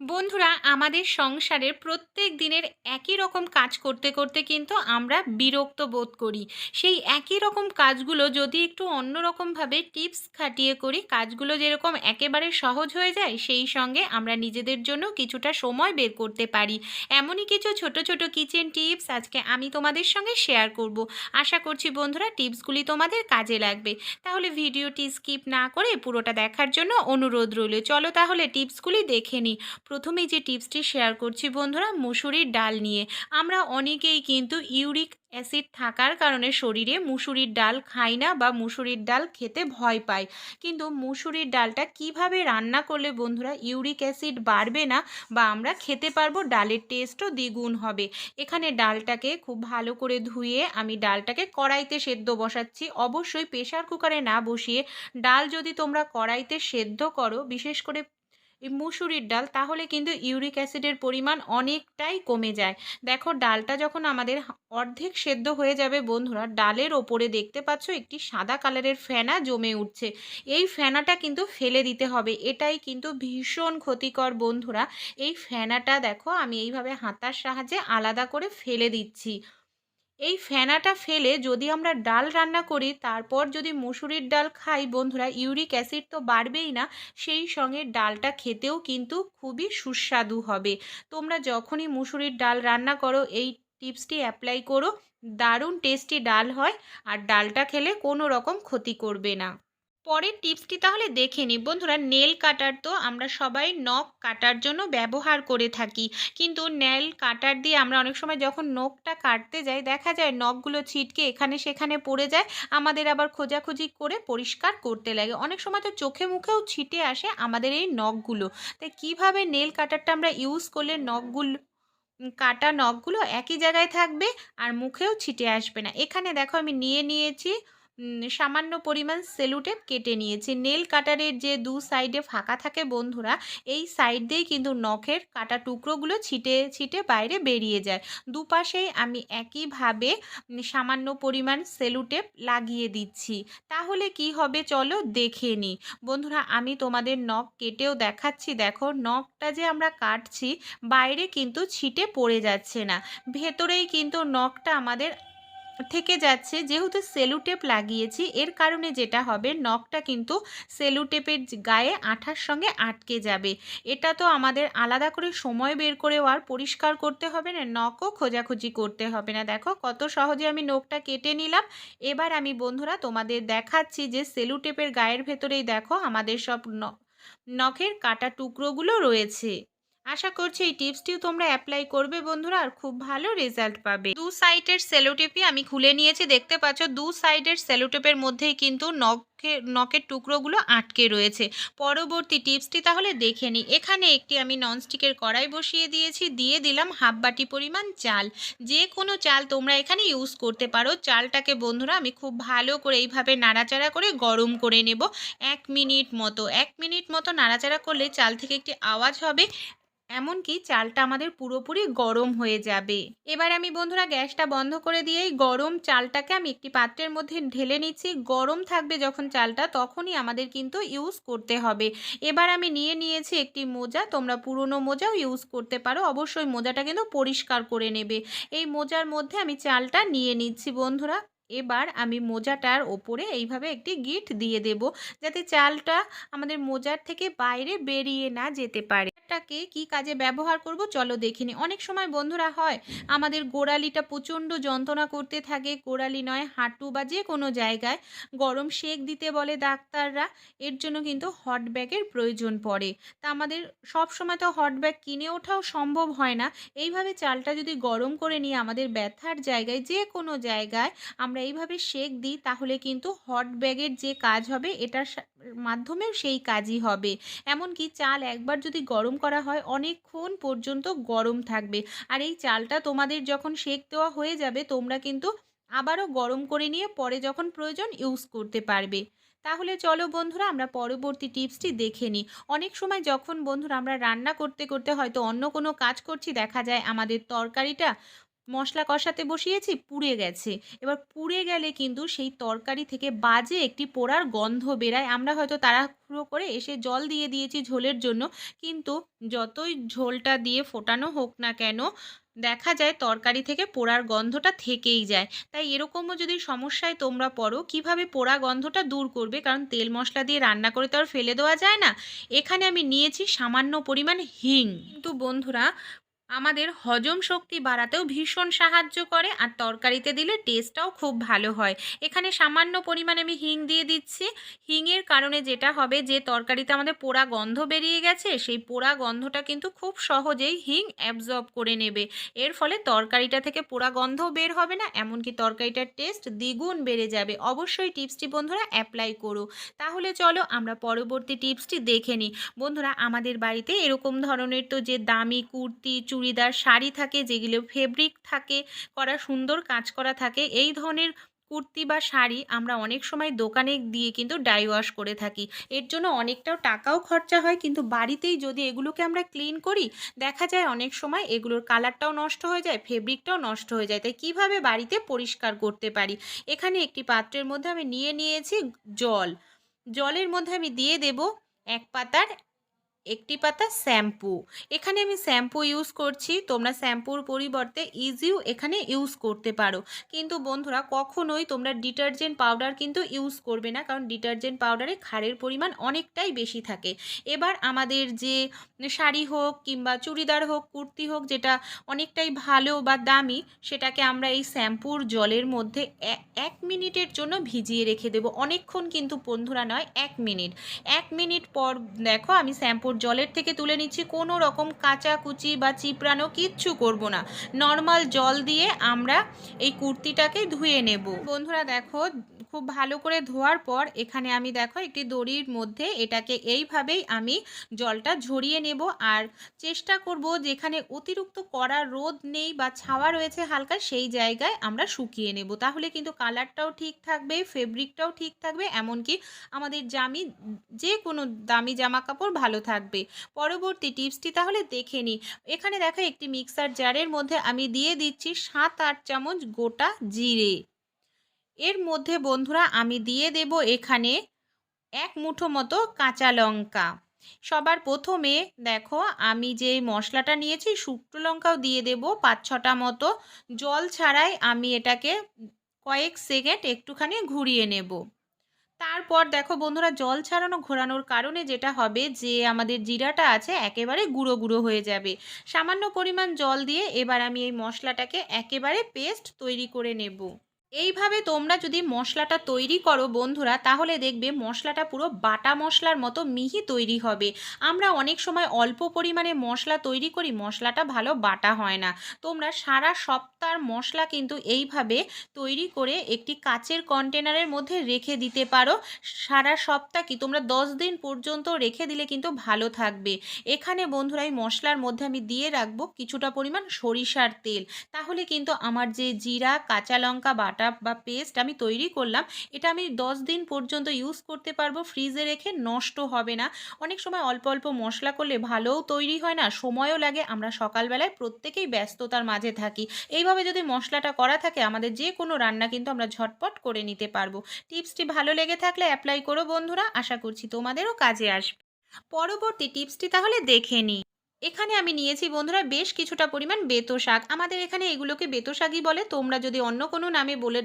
বন্ধুরা, আমাদের সংসারের প্রত্যেক দিনের একই রকম কাজ করতে করতে কিন্তু আমরা বিরক্ত বোধ করি। সেই একই রকম কাজগুলো যদি একটু অন্যরকমভাবে টিপস খাটিয়ে করি, কাজগুলো যেরকম একেবারে সহজ হয়ে যায়, সেই সঙ্গে আমরা নিজেদের জন্য কিছুটা সময় বের করতে পারি। এমনই কিছু ছোট ছোট কিচেন টিপস আজকে আমি তোমাদের সঙ্গে শেয়ার করব। আশা করছি বন্ধুরা, টিপসগুলি তোমাদের কাজে লাগবে। তাহলে ভিডিওটি স্কিপ না করে পুরোটা দেখার জন্য অনুরোধ রইল। চলো তাহলে টিপসগুলি দেখে নিই। প্রথমেই যে টিপসটি শেয়ার করছি বন্ধুরা, মুসুরির ডাল নিয়ে। আমরা অনেকেই কিন্তু ইউরিক অ্যাসিড থাকার কারণে শরীরে মুসুরির ডাল খাই না বা মুসুরির ডাল খেতে ভয় পাই। কিন্তু মুসুরির ডালটা কীভাবে রান্না করলে বন্ধুরা ইউরিক অ্যাসিড বাড়বে না বা আমরা খেতে পারব, ডালের টেস্টও দ্বিগুণ হবে। এখানে ডালটাকে খুব ভালো করে ধুয়ে আমি ডালটাকে কড়াইতে সেদ্ধ বসাচ্ছি। অবশ্যই প্রেশার কুকারে না বসিয়ে ডাল যদি তোমরা কড়াইতে সেদ্ধ করো, বিশেষ করে এই মুসুরির ডাল, তাহলে কিন্তু ইউরিক অ্যাসিডের পরিমাণ অনেকটাই কমে যায়। দেখো, ডালটা যখন আমাদের অর্ধেক সেদ্ধ হয়ে যাবে বন্ধুরা, ডালের ওপরে দেখতে পাচ্ছ একটি সাদা কালারের ফেনা জমে উঠছে। এই ফেনাটা কিন্তু ফেলে দিতে হবে। এটাই কিন্তু ভীষণ ক্ষতিকর বন্ধুরা। এই ফেনাটা দেখো, আমি এইভাবে হাতার সাহায্যে আলাদা করে ফেলে দিচ্ছি। এই ফেনাটা ফেলে যদি আমরা ডাল রান্না করি, তারপর যদি মুসুরির ডাল খাই, বন্ধুরা, ইউরিক অ্যাসিড তো বাড়বেই না, সেই সঙ্গে ডালটা খেতেও কিন্তু খুবই সুস্বাদু হবে। তোমরা যখনই মুসুরির ডাল রান্না করো, এই টিপসটি অ্যাপ্লাই করো। দারুণ টেস্টি ডাল হয়, আর ডালটা খেলে কোনো রকম ক্ষতি করবে না। পরের টিপসটি তাহলে দেখে নিই। বন্ধুরা, নেল কাটার তো আমরা সবাই নখ কাটার জন্য ব্যবহার করে থাকি। কিন্তু নেল কাটার দিয়ে আমরা অনেক সময় যখন নখটা কাটতে যাই, দেখা যায় নখগুলো ছিটকে এখানে সেখানে পড়ে যায়, আমাদের আবার খোঁজাখুঁজি করে পরিষ্কার করতে লাগে। অনেক সময় তো চোখে মুখেও ছিটে আসে আমাদের এই নখগুলো। তাই কীভাবে নেল কাটারটা আমরা ইউজ করলে নখগুলো, কাটা নখগুলো একই জায়গায় থাকবে আর মুখেও ছিটে আসবে না? এখানে দেখো আমি নিয়ে নিয়েছি সামান্য পরিমাণ সেলুটেপ কেটে নিয়েছি। নেল কাটারের যে দু সাইডে ফাঁকা থাকে বন্ধুরা, এই সাইড দিয়েই কিন্তু নখের কাটা টুকরোগুলো ছিটে ছিটে বাইরে বেরিয়ে যায়। দুপাশেই আমি একইভাবে সামান্য পরিমাণ সেলুটেপ লাগিয়ে দিচ্ছি। তাহলে কি হবে চলো দেখে নিই বন্ধুরা, আমি তোমাদের নখ কেটেও দেখাচ্ছি। দেখো, নখটা যে আমরা কাটছি, বাইরে কিন্তু ছিটে পড়ে যাচ্ছে না। ভেতরেই কিন্তু নখটা আমাদের থেকে যাচ্ছে। যেহেতু সেলুটেপ লাগিয়েছি, এর কারণে যেটা হবে, নখটা কিন্তু সেলুটেপের গায়ে আঠার সঙ্গে আটকে যাবে। এটা তো আমাদের আলাদা করে সময় বের করেও আর পরিষ্কার করতে হবে না, নখও খোঁজাখুঁজি করতে হবে না। দেখো কত সহজে আমি নখটা কেটে নিলাম। এবার আমি বন্ধুরা তোমাদের দেখাচ্ছি যে সেলুটেপের গায়ের ভেতরেই দেখো আমাদের সব নখের কাটা টুকরোগুলো রয়েছে। আশা করছি এই টিপসটিও তোমরা অ্যাপ্লাই করবে বন্ধুরা, আর খুব ভালো রেজাল্ট পাবে। দু সাইডের সেলোটেপই আমি খুলে নিয়েছি, দেখতে পাচ্ছ? দু সাইডের সেলোটেপের মধ্যেই কিন্তু নখের নখের টুকরোগুলো আটকে রয়েছে। পরবর্তী টিপসটি তাহলে দেখে নিই এখানে একটি আমি ননস্টিকের কড়াই বসিয়ে দিয়েছি, দিয়ে দিলাম হাফ বাটি পরিমাণ চাল। যে কোনো চাল তোমরা এখানে ইউজ করতে পারো। চালটাকে বন্ধুরা আমি খুব ভালো করে এইভাবে নাড়াচাড়া করে গরম করে নেব। এক মিনিট মতো, এক মিনিট মতো নাড়াচাড়া করলে চাল থেকে একটি আওয়াজ হবে। এমনকি চালটা আমাদের পুরোপুরি গরম হয়ে যাবে। এবার আমি বন্ধুরা গ্যাসটা বন্ধ করে দিয়েই গরম চালটাকে আমি একটি পাত্রের মধ্যে ঢেলে নিচ্ছি। গরম থাকবে যখন চালটা, তখনই আমাদের কিন্তু ইউজ করতে হবে। এবার আমি নিয়ে নিয়েছি একটি মোজা। তোমরা পুরনো মোজাও ইউজ করতে পারো। অবশ্যই মোজাটা কিন্তু পরিষ্কার করে নেবে। এই মোজার মধ্যে আমি চালটা নিয়ে নিচ্ছি বন্ধুরা। এবার আমি মোজাটার ওপরে এইভাবে একটি গিট দিয়ে দেব, যাতে চালটা আমাদের মোজার থেকে বাইরে বেরিয়ে না যেতে পারে। টাকে কি কাজে ব্যবহার করব? চলো দেখিনি অনেক সময় বন্ধুরা হয়, আমাদের গোড়ালিটা প্রচণ্ড যন্ত্রণা করতে থাকে। গোড়ালি নয়, হাঁটু বা যে কোনো জায়গায় গরম শেক দিতে বলে ডাক্তাররা। এর জন্য কিন্তু হট ব্যাগের প্রয়োজন পড়ে। তা আমাদের সব সময় তো হট ব্যাগ কিনে ওঠাও সম্ভব হয় না। এইভাবে চালটা যদি গরম করে নিয়ে আমাদের ব্যথার জায়গায়, যে কোনো জায়গায় আমরা এইভাবে শেক দিই, তাহলে কিন্তু হট ব্যাগের যে কাজ হবে, এটার মাধ্যমেও সেই কাজই হবে। এমনকি চাল একবার যদি গরম করা হয়, অনেকক্ষণ পর্যন্ত গরম থাকবে। আর এই চালটা তোমাদের যখন সেক দেওয়া হয়ে যাবে, তোমরা কিন্তু আবারও গরম করে নিয়ে পরে যখন প্রয়োজন ইউজ করতে পারবে। তাহলে চলো বন্ধুরা, আমরা পরবর্তী টিপসটি দেখে নিই। অনেক সময় যখন বন্ধুরা আমরা রান্না করতে করতে হয়তো অন্য কোনো কাজ করছি, দেখা যায় আমাদের তরকারিটা মশলা কষাতে বসিয়েছি, পুড়ে গেছে। এবার পুড়ে গেলে কিন্তু সেই তরকারি থেকে বাজে একটি পোড়ার গন্ধ বেরায়। আমরা হয়তো তাড়াহুড়ো করে এসে জল দিয়ে দিয়েছি ঝোলের জন্য, কিন্তু যতই ঝোলটা দিয়ে ফোটানো হোক না কেন, দেখা যায় তরকারি থেকে পোড়ার গন্ধটা থেকেই যায়। তাই এরকমও যদি সমস্যায় তোমরা পড়ো, কীভাবে পোড়া গন্ধটা দূর করবে? কারণ তেল মশলা দিয়ে রান্না করে তো আর ফেলে দেওয়া যায় না। এখানে আমি নিয়েছি সামান্য পরিমাণ হিং। কিন্তু বন্ধুরা আমাদের হজম শক্তি বাড়াতেও ভীষণ সাহায্য করে আর তরকারিতে দিলে টেস্টটাও খুব ভালো হয়। এখানে সামান্য পরিমাণে আমি হিং দিয়ে দিচ্ছি। হিংয়ের কারণে যেটা হবে যে তরকারিতে আমাদের পোড়া গন্ধ বেরিয়ে গেছে, সেই পোড়া গন্ধটা কিন্তু খুব সহজেই হিং অ্যাবজর্ব করে নেবে। এর ফলে তরকারিটা থেকে পোড়া গন্ধও বের হবে না, এমনকি তরকারিটার টেস্ট দ্বিগুণ বেড়ে যাবে। অবশ্যই টিপসটি বন্ধুরা অ্যাপ্লাই করো। তাহলে চলো আমরা পরবর্তী টিপসটি দেখে নিই। বন্ধুরা, আমাদের বাড়িতে এরকম ধরনের তো যে দামি কুর্তি চুড়িদার শাড়ি থাকে, যেগুলো ফেব্রিক থাকে, করা সুন্দর কাজ করা থাকে, এই ধরনের কুর্তি বা শাড়ি আমরা অনেক সময় দোকানে দিয়ে কিন্তু ডাই ওয়াশ করে থাকি। এর জন্য অনেকটাও টাকাও খরচা হয়, কিন্তু বাড়িতেই যদি এগুলোকে আমরা ক্লিন করি, দেখা যায় অনেক সময় এগুলোর কালারটাও নষ্ট হয়ে যায় ফেব্রিকটাও নষ্ট হয়ে যায়। তাই কীভাবে বাড়িতে পরিষ্কার করতে পারি? এখানে একটি পাত্রের মধ্যে আমি নিয়ে নিয়েছি জল। জলের মধ্যে আমি দিয়ে দেব এক পাতার একটি পাতা শ্যাম্পু। এখানে আমি শ্যাম্পু ইউজ করছি। তোমরা শ্যাম্পুর পরিবর্তে ইজিও এখানে ইউজ করতে পারো। কিন্তু বন্ধুরা, কখনোই তোমরা ডিটারজেন্ট পাউডার কিন্তু ইউজ করবে না। কারণ ডিটারজেন্ট পাউডারে ক্ষারের পরিমাণ অনেকটাই বেশি থাকে। এবার আমাদের যে শাড়ি হোক কিংবা চুড়িদার হোক, কুর্তি হোক, যেটা অনেকটাই ভালো বা দামি, সেটাকে আমরা এই শ্যাম্পুর জলের মধ্যে এক মিনিটের জন্য ভিজিয়ে রেখে দেবো। অনেকক্ষণ কিন্তু বন্ধুরা নয়, এক মিনিট। এক মিনিট পর, দেখো আমি শ্যাম্পুর জলের থেকে তুলে নিচ্ছি, কোনো রকম কাঁচা কুচি বা চিপড়ানো কিচ্ছু করব না। নর্মাল জল দিয়ে আমরা এই কুর্তিটাকে ধুয়ে নেব। বন্ধুরা দেখো খুব ভালো করে ধোয়ার পর এখানে আমি দেখো একটি দড়ির মধ্যে এটাকে এইভাবেই আমি জলটা ঝরিয়ে নেব। আর চেষ্টা করব যেখানে অতিরিক্ত কড়া রোদ নেই বা ছাওয়া রয়েছে হালকা সেই জায়গায় আমরা শুকিয়ে নেব। তাহলে কিন্তু কালারটাও ঠিক থাকবে, ফেব্রিকটাও ঠিক থাকবে, এমনকি আমাদের জামি যে কোনো দামি জামা কাপড় ভালো থাকবে। পরবর্তী টিপসটি তাহলে দেখে নিই। এখানে দেখো একটি মিক্সার জারের মধ্যে আমি দিয়ে দিচ্ছি সাত আট চামচ গোটা জিরে। এর মধ্যে বন্ধুরা আমি দিয়ে দেব এখানে এক মুঠো মতো কাঁচা লঙ্কা। সবার প্রথমে দেখো আমি যে মশলাটা নিয়েছি শুকনো লঙ্কাও দিয়ে দেব পাঁচ ছটা মতো। জল ছাড়াই আমি এটাকে কয়েক সেকেন্ড একটুখানি ঘুরিয়ে নেব। তারপর দেখো বন্ধুরা জল ছাড়ানো ঘোরানোর কারণে যেটা হবে যে আমাদের জিরাটা আছে একেবারে গুঁড়ো গুঁড়ো হয়ে যাবে। সামান্য পরিমাণ জল দিয়ে এবার আমি এই মশলাটাকে একেবারে পেস্ট তৈরি করে নেব। এইভাবে তোমরা যদি মশলাটা তৈরি করো বন্ধুরা, তাহলে দেখবে মশলাটা পুরো বাটা মশলার মতো মিহি তৈরি হবে। আমরা অনেক সময় অল্প পরিমাণে মশলা তৈরি করি, মশলাটা ভালো বাটা হয় না। তোমরা সারা সপ্তাহ মশলা কিন্তু এইভাবে তৈরি করে একটি কাচের কন্টেনারের মধ্যে রেখে দিতে পারো। সারা সপ্তাহ কি, তোমরা দশ দিন পর্যন্ত রেখে দিলে কিন্তু ভালো থাকবে। এখানে বন্ধুরা এই মশলার মধ্যে আমি দিয়ে রাখব কিছুটা পরিমাণ সরিষার তেল। তাহলে কিন্তু আমার যে জিরা, কাঁচা লঙ্কা বাটা বা পেস্ট আমি তৈরি করলাম, এটা আমি দশ দিন পর্যন্ত ইউজ করতে পারব ফ্রিজে রেখে নষ্ট হবে না। অনেক সময় অল্প অল্প মশলা করলে ভালোও তৈরি হয় না, সময়ও লাগে, আমরা সকালবেলায় প্রত্যেকেই ব্যস্ততার মাঝে থাকি। এইভাবে যদি মশলাটা করা থাকে, আমাদের যে কোনো রান্না কিন্তু আমরা ঝটপট করে নিতে পারব। টিপসটি ভালো লেগে থাকলে অ্যাপ্লাই করো বন্ধুরা, আশা করছি তোমাদেরও কাজে আসবে। পরবর্তী টিপসটি তাহলে দেখে নিই। এখানে আমি নিয়েছি, বন্ধুরা, বেশ কিছুটা পরিমাণ বেতো শাক। আমাদের এখানে এগুলোকে বেতো শাকই বলে। তোমরা যদি অন্য কোনো নামে বলে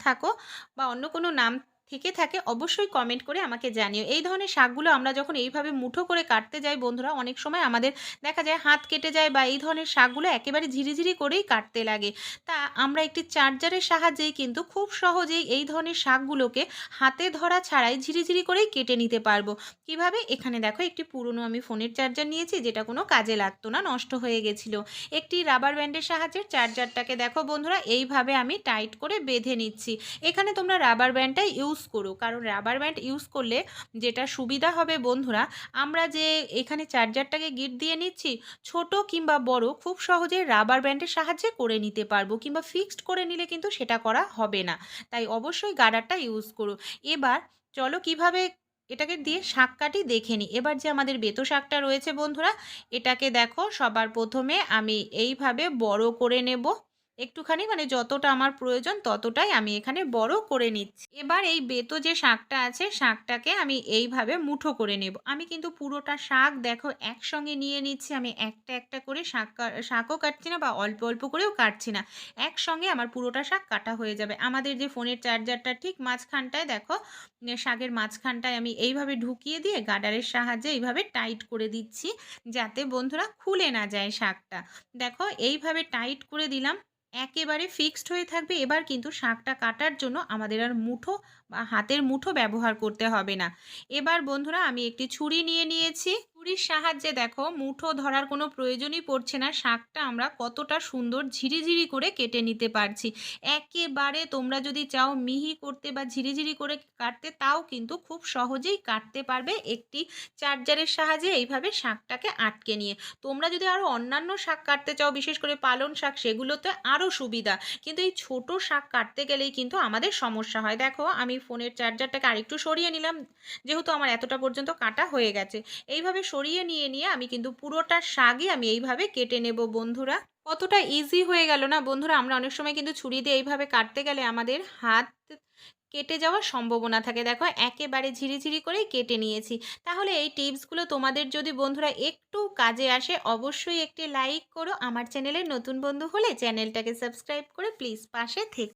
থাকো বা অন্য কোনো নাম থেকে থাকে, অবশ্যই কমেন্ট করে আমাকে জানিও। এই ধরনের শাকগুলো আমরা যখন এইভাবে মুঠো করে কাটতে যাই বন্ধুরা, অনেক সময় আমাদের দেখা যায় হাত কেটে যায় বা এই ধরনের শাকগুলো একেবারে ঝিরিঝিরি করেই কাটতে লাগে। তা আমরা একটি চার্জারের সাহায্যেই কিন্তু খুব সহজেই এই ধরনের শাকগুলোকে হাতে ধরা ছাড়াই ঝিরিঝিরি করেই কেটে নিতে পারব। কীভাবে? এখানে দেখো একটি পুরনো আমি ফোনের চার্জার নিয়েছি, যেটা কোনো কাজে লাগতো না, নষ্ট হয়ে গেছিল। একটি রাবার ব্যান্ডের সাহায্যে চার্জারটাকে দেখো বন্ধুরা, এইভাবে আমি টাইট করে বেঁধে নিচ্ছি। এখানে তোমরা রাবার ব্যান্ডটা ইউজ করো কারণ রাবার ব্যান্ড ইউজ করলে যেটা সুবিধা হবে বন্ধুরা, আমরা যে এখানে চার্জারটাকে গিট দিয়ে নিচ্ছি, ছোট কিংবা বড় খুব সহজে রাবার ব্যান্ডের সাহায্যে করে নিতে পারব কিংবা ফিক্সড করে নিলে কিন্তু সেটা করা হবে না। তাই অবশ্যই গার্ডারটা ইউজ করো এবার চলো কীভাবে এটাকে দিয়ে শাক কাটি দেখে নিই। এবার যে আমাদের বেতো শাকটা রয়েছে বন্ধুরা, এটাকে দেখো সবার প্রথমে আমি এইভাবে বড় করে নেব। একটুখানি মানে যতটা আমার প্রয়োজন ততটাই আমি এখানে বড় করে নিচ্ছি। এবার এই বেতো যে শাকটা আছে, শাকটাকে আমি এইভাবে মুঠো করে নেব। আমি কিন্তু পুরোটা শাক দেখো একসঙ্গে নিয়ে নিচ্ছি। আমি একটা একটা করে শাক শাকও কাটছি না বা অল্প অল্প করেও কাটছি না। একসঙ্গে আমার পুরোটা শাক কাটা হয়ে যাবে। আমাদের যে ফোনের চার্জারটা ঠিক মাঝখানটায় দেখো শাকের মাঝখানটায় আমি এইভাবে ঢুকিয়ে দিয়ে গাডারের সাহায্যে এইভাবে টাইট করে দিচ্ছি, যাতে বন্ধুরা খুলে না যায় শাকটা। দেখো, এইভাবে টাইট করে দিলাম। একেবারে ফিক্সড হয়ে থাকবে। এবার কিন্তু শাকটা কাটার জন্য আমাদের আর মুঠো বা হাতের মুঠো ব্যবহার করতে হবে না। এবার বন্ধুরা আমি একটি ছুরি নিয়ে নিয়েছি। ছুরির সাহায্যে দেখো মুঠো ধরার কোনো প্রয়োজনই পড়ছে না। শাকটা আমরা কতটা সুন্দর ঝিরিঝিরি করে কেটে নিতে পারছি। একেবারে তোমরা যদি চাও মিহি করতে বা ঝিরিঝিরি করে কাটতে তাও কিন্তু খুব সহজেই কাটতে পারবে একটি চার্জারের সাহায্যে এইভাবে শাকটাকে আটকে নিয়ে। তোমরা যদি আরও অন্যান্য শাক কাটতে চাও, বিশেষ করে পালং শাক, সেগুলোতে আরও সুবিধা। কিন্তু এই ছোট শাক কাটতে গেলেই কিন্তু আমাদের সমস্যা হয়। দেখো আমি ফোনের চার্জারটাকে আরেকটু সরিয়ে নিলাম, যেহেতু আমার এতটা পর্যন্ত কাটা হয়ে গেছে। এইভাবে সরিয়ে নিয়ে নিয়ে আমি কিন্তু পুরোটা শাকই আমি এইভাবে কেটে নেব, বন্ধুরা। কতটা ইজি হয়ে গেল না, বন্ধুরা? আমরা অনেক সময় কিন্তু ছুরি দিয়ে এইভাবে কাটতে গেলে আমাদের হাত কেটে যাওয়ার সম্ভাবনা থাকে। দেখো, একেবারে ঝিরিঝিরি করেই কেটে নিয়েছি। তাহলে এই টিপসগুলো তোমাদের যদি, বন্ধুরা, একটু কাজে আসে, অবশ্যই একটি লাইক করো। আমার চ্যানেলের নতুন বন্ধু হলে চ্যানেলটাকে সাবস্ক্রাইব করে প্লিজ পাশে থেকে